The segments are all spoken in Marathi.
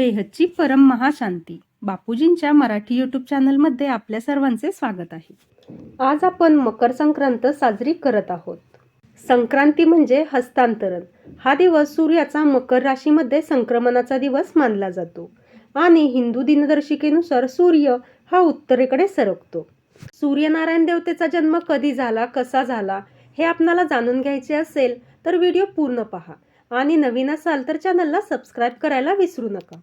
बेहदची परम महाशांती. बापूजींच्या मराठी यूट्यूब चॅनलमध्ये आपल्या सर्वांचे स्वागत आहे. आज आपण मकर संक्रांत साजरी करत आहोत. संक्रांती म्हणजे हस्तांतरण. हा दिवस सूर्याचा मकर राशीमध्ये संक्रमणाचा दिवस मानला जातो आणि हिंदू दिनदर्शिकेनुसार सूर्य हा उत्तरेकडे सरकतो. सूर्यनारायण देवतेचा जन्म कधी झाला कसा झाला हे आपणाला जाणून घ्यायचे असेल तर व्हिडिओ पूर्ण पहा आणि नवीन असाल तर चॅनलला सबस्क्राईब करायला विसरू नका.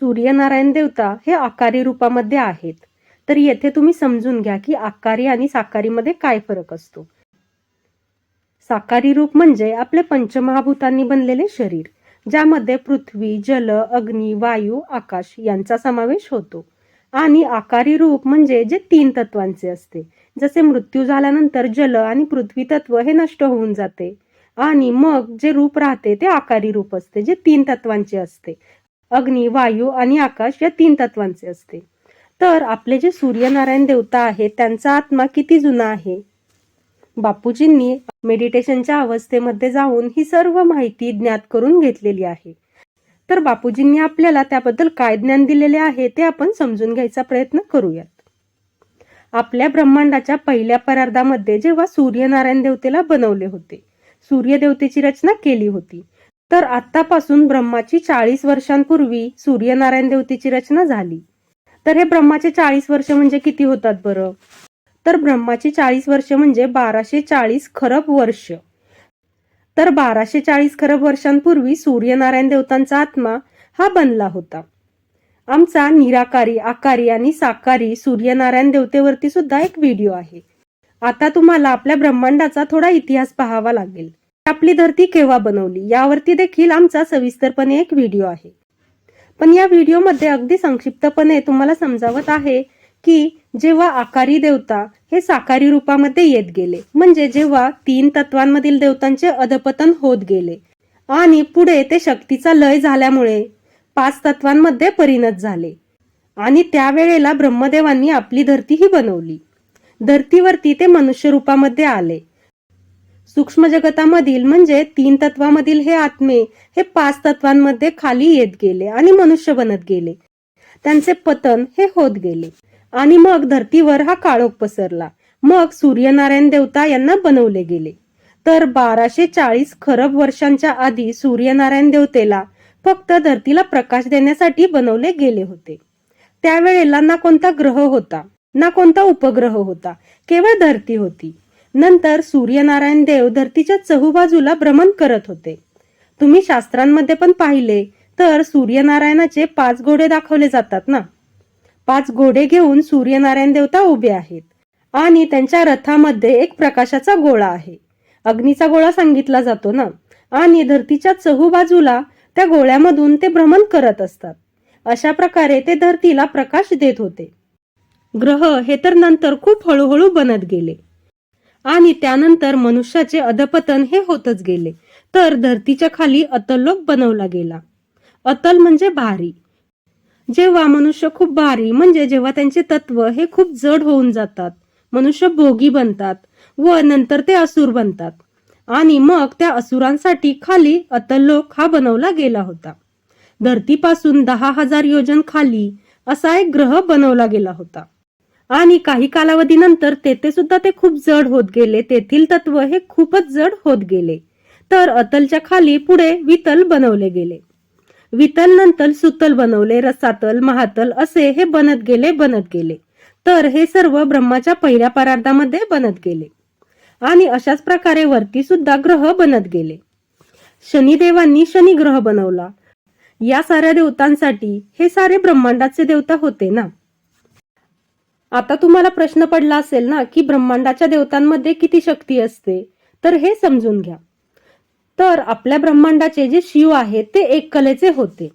सूर्यनारायण देवता हे आकारी रूपामध्ये आहेत. तर येथे तुम्ही समजून घ्या की आकारी आणि साकारीमध्ये काय फरक असतो. साकारी रूप म्हणजे आपले पंचमहाभूतांनी बनलेले शरीर ज्यामध्ये पृथ्वी जल अग्नी वायू आकाश यांचा समावेश होतो. आणि आकारी रूप म्हणजे जे तीन तत्वांचे असते. जसे मृत्यू झाल्यानंतर जल आणि पृथ्वी तत्व हे नष्ट होऊन जाते. आणि मग जे रूप राहते ते आकारी रूप असते जे तीन तत्वांचे असते. अग्नी वायू आणि आकाश या तीन तत्वांचे असते. तर आपले जे सूर्यनारायण देवता आहेत त्यांचा आत्मा किती जुना आहे? बापूजींनी मेडिटेशनच्या अवस्थेमध्ये जाऊन ही सर्व माहिती ज्ञात करून घेतलेली आहे. तर बापूजींनी आपल्याला त्याबद्दल काय ज्ञान दिलेले आहे ते आपण समजून घ्यायचा प्रयत्न करूयात. आपल्या ब्रह्मांडाच्या पहिल्या परार्धामध्ये जेव्हा सूर्यनारायण देवतेला बनवले होते सूर्यदेवतेची रचना केली होती तर आतापासून ब्रह्माची चाळीस वर्षांपूर्वी सूर्यनारायण देवतेची रचना झाली. तर हे ब्रह्माचे चाळीस वर्ष म्हणजे किती होतात बरं? तर ब्रह्माची चाळीस वर्ष म्हणजे बाराशे चाळीस खरब वर्ष. तर बाराशे चाळीस खरब वर्षांपूर्वी सूर्यनारायण देवतांचा आत्मा हा बनला होता. आमचा निराकारी आकारी आणि साकारी सूर्यनारायण देवतेवरती सुद्धा एक व्हिडिओ आहे. आता तुम्हाला आपल्या ब्रह्मांडाचा थोडा इतिहास पाहावा लागेल. आपली धरती केव्हा बनवली यावरती देखील आमचा सविस्तरपणे एक व्हिडिओ आहे. पण या व्हिडिओमध्ये अगदी संक्षिप्तपणे तुम्हाला समजावत आहे की जेव्हा आकारी देवता हे साकारी रूपामध्ये येत गेले म्हणजे जेव्हा तीन तत्वांमधील देवतांचे अधपतन होत गेले आणि पुढे ते शक्तीचा लय झाल्यामुळे पाच तत्वांमध्ये परिणत झाले आणि त्यावेळेला ब्रह्मदेवांनी आपली धरती ही बनवली. धरतीवरती ते मनुष्य रूपामध्ये आले. सूक्ष्म जगतामधील म्हणजे तीन तत्वामधील हे आत्मे हे पाच तत्वांमध्ये खाली येत गेले आणि मनुष्य बनत गेले. त्यांचे पतन हे होत गेले. आणि मग धरतीवर हा काळोख पसरला. मग सूर्यनारायण देवता यांना बनवले गेले. तर बाराशे चाळीस खरब वर्षांच्या आधी सूर्यनारायण देवतेला फक्त धरतीला प्रकाश देण्यासाठी बनवले गेले होते. त्यावेळेला ना कोणता ग्रह होता ना कोणता उपग्रह होता केवळ धरती होती. नंतर सूर्यनारायण देव धरतीच्या चहूबाजूला भ्रमण करत होते. तुम्ही शास्त्रांमध्ये पण पाहिले तर सूर्यनारायणाचे पाच घोडे दाखवले जातात ना? पाच घोडे घेऊन सूर्यनारायण देवता उभे आहेत आणि त्यांच्या रथामध्ये एक प्रकाशाचा गोळा आहे. अग्नीचा गोळा सांगितला जातो ना? आणि धरतीच्या चहूबाजूला त्या गोळ्यामधून ते भ्रमण करत असतात. अशा प्रकारे ते धरतीला प्रकाश देत होते. ग्रह हे तर नंतर खूप हळूहळू बनत गेले. आणि त्यानंतर मनुष्याचे अधपतन हे होतच गेले. तर धरतीच्या खाली अतललोक बनवला गेला. अतल म्हणजे भारी. जेव्हा मनुष्य खूप भारी म्हणजे जेव्हा त्यांचे तत्व हे खूप जड होऊन जातात. मनुष्य भोगी बनतात व नंतर ते असुर बनतात. आणि मग त्या असुरांसाठी खाली अतललोक हा बनवला गेला होता. धरतीपासून दहा हजार योजन खाली असा एक ग्रह बनवला गेला होता. आणि काही कालावधीनंतर तेथे सुद्धा ते खूप जड होत गेले. तेथील तत्व हे खूपच जड होत गेले. तर अतलच्या खाली पुढे वितल बनवले गेले. वितल नंतर सुतल बनवले रसातल महातल असे हे बनत गेले बनत गेले. तर हे सर्व ब्रह्माच्या पहिल्या परार्धामध्ये बनत गेले. आणि अशाच प्रकारे वरती सुद्धा ग्रह बनत गेले. शनिदेवांनी शनी ग्रह बनवला. या साऱ्या देवतांसाठी हे सारे ब्रह्मांडाचे देवता होते ना? आता तुम्हाला प्रश्न पडला असेल ना की ब्रह्मांडाच्या देवतांमध्ये किती शक्ती असते? तर हे समजून घ्या. तर आपल्या ब्रह्मांडाचे जे शिव आहेत ते एक कलेचे होते.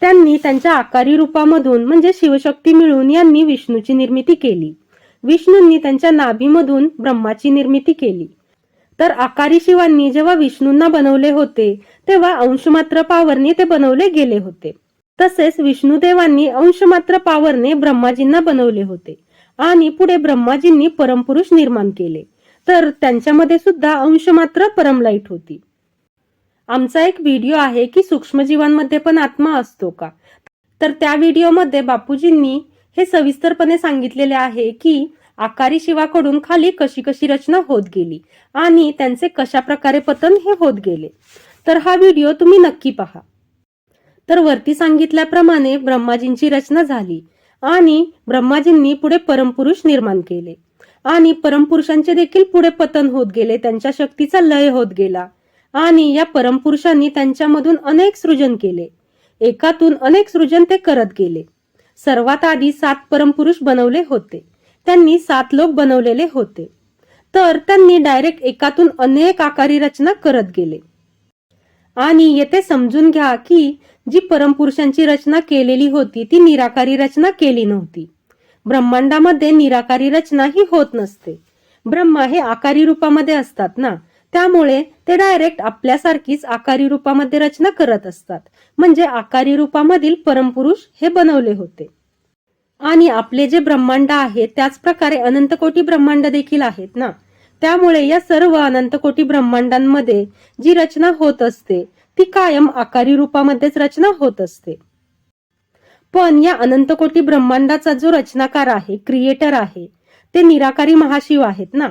त्यांनी त्यांच्या आकारी रूपामधून म्हणजे शिवशक्ती मिळून यांनी विष्णूची निर्मिती केली. विष्णूंनी त्यांच्या नाभीमधून ब्रह्माची निर्मिती केली. तर आकारी शिवांनी जेव्हा विष्णूंना बनवले होते तेव्हा अंशमात्र पावरने ते बनवले गेले होते. तसेच विष्णुदेवांनी अंशमात्र पावरने ब्रह्माजींना बनवले होते. आणि पुढे ब्रह्माजींनी परमपुरुष निर्माण केले. तर त्यांच्यामध्ये सुद्धा अंश मात्र परमलाईट होती. आमचा एक व्हिडिओ आहे की सूक्ष्मजीवांमध्ये पण आत्मा असतो का? तर त्या व्हिडिओमध्ये बापूजींनी हे सविस्तरपणे सांगितलेले आहे की आकारी शिवाकडून खाली कशी कशी रचना होत गेली आणि त्यांचे कशा प्रकारे पतन हे होत गेले. तर हा व्हिडिओ तुम्ही नक्की पहा. तर वरती सांगितल्याप्रमाणे ब्रह्माजींची रचना झाली. आणि ब्रह्माजींनी पुढे परमपुरुष निर्माण केले. आणि परमपुरुषांचे देखील पुढे पतन होत गेले त्यांच्या शक्तीचा लय होत गेला. आणि या परमपुरुषांनी त्यांच्यामधून अनेक सृजन केले. एकातून अनेक सृजन ते करत गेले. सर्वात आधी सात परमपुरुष बनवले होते. त्यांनी सात लोक बनवलेले होते. तर त्यांनी डायरेक्ट एकातून अनेक आकारी रचना करत गेले. आणि येथे समजून घ्या की जी परमपुरुषांची रचना केलेली होती ती निराकारी रचना केली नव्हती. ब्रह्मांडामध्ये निराकारी रचना ही होत नसते. ब्रह्मा हे आकारी रूपामध्ये असतात ना? त्यामुळे ते डायरेक्ट आपल्यासारखीच आकारी रूपामध्ये रचना करत असतात. म्हणजे आकारी रूपामधील परमपुरुष हे बनवले होते. आणि आपले जे ब्रह्मांड आहे त्याच प्रकारे अनंतकोटी ब्रह्मांड देखील आहेत ना? त्यामुळे या सर्व अनंतकोटी ब्रह्मांडांमध्ये जी रचना होत असते ती कायम आकारी रूपामध्येच रचना होत असते. पण या अनंतकोटी ब्रह्मांडाचा जो रचनाकार आहे क्रिएटर आहे ते निराकारी महाशिव आहेत ना?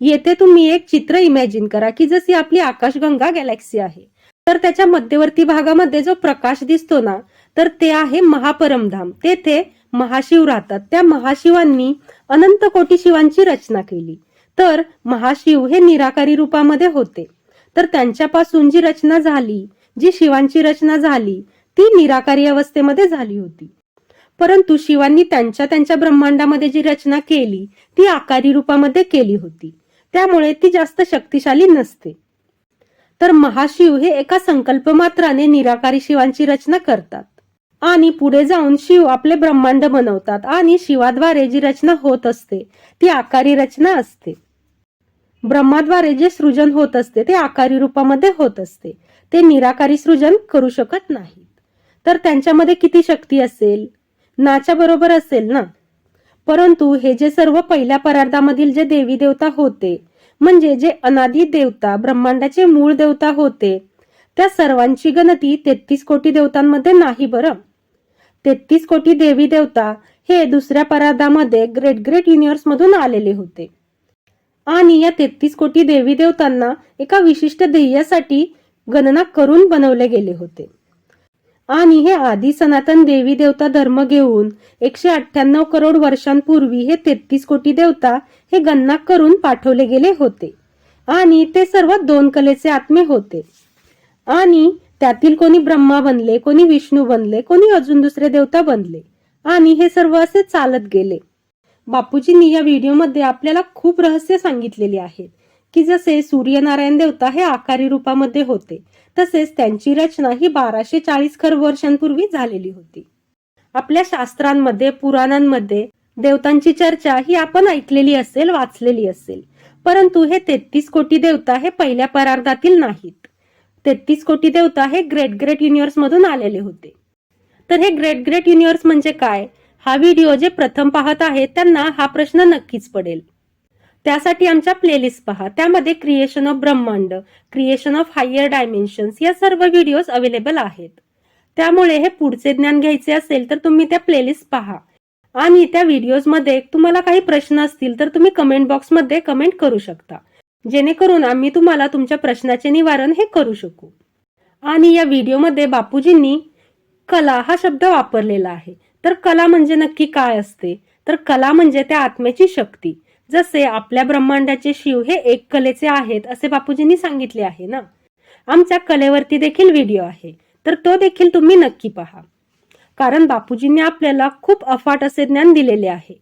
येथे तुम्ही एक चित्र इमॅजिन करा की जशी आपली आकाशगंगा गॅलेक्सी आहे तर त्याच्या मध्यवर्ती भागामध्ये जो प्रकाश दिसतो ना तर ते आहे महापरमधाम. तेथे महाशिव राहतात. त्या महाशिवांनी अनंत कोटी शिवांची रचना केली. तर महाशिव हे निराकारी रूपामध्ये होते. तर त्यांच्यापासून जी रचना झाली जी शिवांची रचना झाली ती निराकारी अवस्थेमध्ये झाली होती. परंतु शिवांनी त्यांच्या त्यांच्या ब्रह्मांडामध्ये जी रचना केली ती आकारी रूपामध्ये केली होती. त्यामुळे ती जास्त शक्तिशाली नसते. तर महाशिव हे एका संकल्प मात्राने निराकारी शिवांची रचना करतात. आणि पुढे जाऊन शिव आपले ब्रह्मांड बनवतात आणि शिवाद्वारे जी रचना होत असते ती आकारी रचना असते. ब्रह्माद्वारे जे सृजन होत असते ते आकारी रूपामध्ये होत असते. ते निराकारी सृजन करू शकत नाहीत. तर त्यांच्यामध्ये किती शक्ती असेल? नाच्या बरोबर असेल ना? परंतु हे जे सर्व पहिल्या परार्धामधील जे देवी देवता होते म्हणजे जे अनादी देवता ब्रह्मांडाचे मूळ देवता होते त्या सर्वांची गणती तेहतीस कोटी देवतांमध्ये नाही बरं. तेहतीस कोटी देवी देवता हे दुसऱ्या परार्धामध्ये ग्रेट ग्रेट युनिवर्स मधून आलेले होते. आणि या तेहतीस कोटी देवी देवतांना एका विशिष्ट ध्येयासाठी गणना करून बनवले गेले होते. आणि हे आधी सनातन देवी देवता धर्म घेऊन एकशे अठ्ठ्याण्णव करोड वर्षांपूर्वी हे तेहतीस कोटी देवता हे गणना करून पाठवले गेले होते. आणि ते सर्व दोन कलेचे आत्मे होते. आणि त्यातील कोणी ब्रह्मा बनले कोणी विष्णू बनले कोणी अजून दुसरे देवता बनले. आणि हे सर्व असे चालत गेले. बापूजींनी या व्हिडिओमध्ये आपल्याला खूप रहस्य सांगितलेली आहेत की जसे सूर्यनारायण देवता हे आकारी रूपामध्ये होते तसेच त्यांची रचना ही बाराशे चाळीस खर वर्षांपूर्वी झालेली होती. आपल्या शास्त्रांमध्ये पुराणांमध्ये देवतांची चर्चा ही आपण ऐकलेली असेल वाचलेली असेल परंतु हे तेहतीस कोटी देवता हे पहिल्या परार्धातील नाहीत. तेहतीस कोटी देवता हे ग्रेट ग्रेट युनिवर्स मधून आलेले होते. तर हे ग्रेट ग्रेट युनिवर्स म्हणजे काय? हा व्हिडिओ जे प्रथम पाहत आहेत त्यांना हा प्रश्न नक्कीच पडेल. त्यासाठी आमच्या प्लेलिस्ट पहा. त्यामध्ये क्रिएशन ऑफ ब्रह्मांड क्रिएशन ऑफ हायर डायमेन्शन्स या सर्व व्हिडिओज अवेलेबल आहेत. त्यामुळे हे पुढचे ज्ञान घ्यायचे असेल तर तुम्ही त्या प्लेलिस्ट पहा. आणि त्या व्हिडिओजमध्ये तुम्हाला काही प्रश्न असतील तर तुम्ही कमेंट बॉक्समध्ये कमेंट करू शकता. जेणेकरून आम्ही तुम्हाला तुमच्या प्रश्नाचे निवारण हे करू शकू. आणि या व्हिडिओमध्ये बापूजींनी कला हा शब्द वापरलेला आहे. तर कला म्हणजे नक्की काय असते? तर कला म्हणजे त्या आत्म्याची शक्ती. जसे आपल्या ब्रह्मांडाचे शिव हे एक कलेचे आहेत असे बापूजींनी सांगितले आहे ना? आमच्या कलेवरती देखील व्हिडिओ आहे. तर तो देखील तुम्ही नक्की पहा. कारण बापूजींनी आपल्याला खूप अफाट असे ज्ञान दिलेले आहे.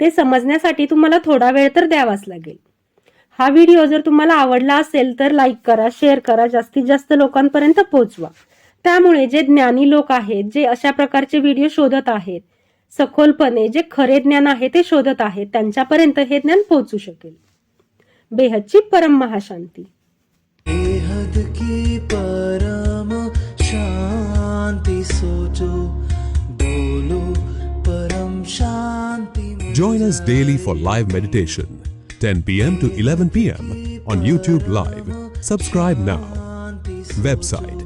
ते समजण्यासाठी तुम्हाला थोडा वेळ तर द्यावाच लागेल. हा व्हिडिओ जर तुम्हाला आवडला असेल तर लाईक करा शेअर करा जास्तीत जास्त लोकांपर्यंत पोहोचवा त्यामुळे जे ज्ञानी लोक आहेत जे अशा प्रकारचे व्हिडिओ शोधत आहेत सखोलपणे जे खरे ज्ञान आहे ते शोधत आहेत त्यांच्यापर्यंत हे ज्ञान पोहोचू शकेल बेहदची परम महाशांती बेहद की परम शांति सोचो बोलो परम शांति में Join us daily for live meditation, 10 p.m. to 11 p.m. on YouTube Live. Subscribe now. Website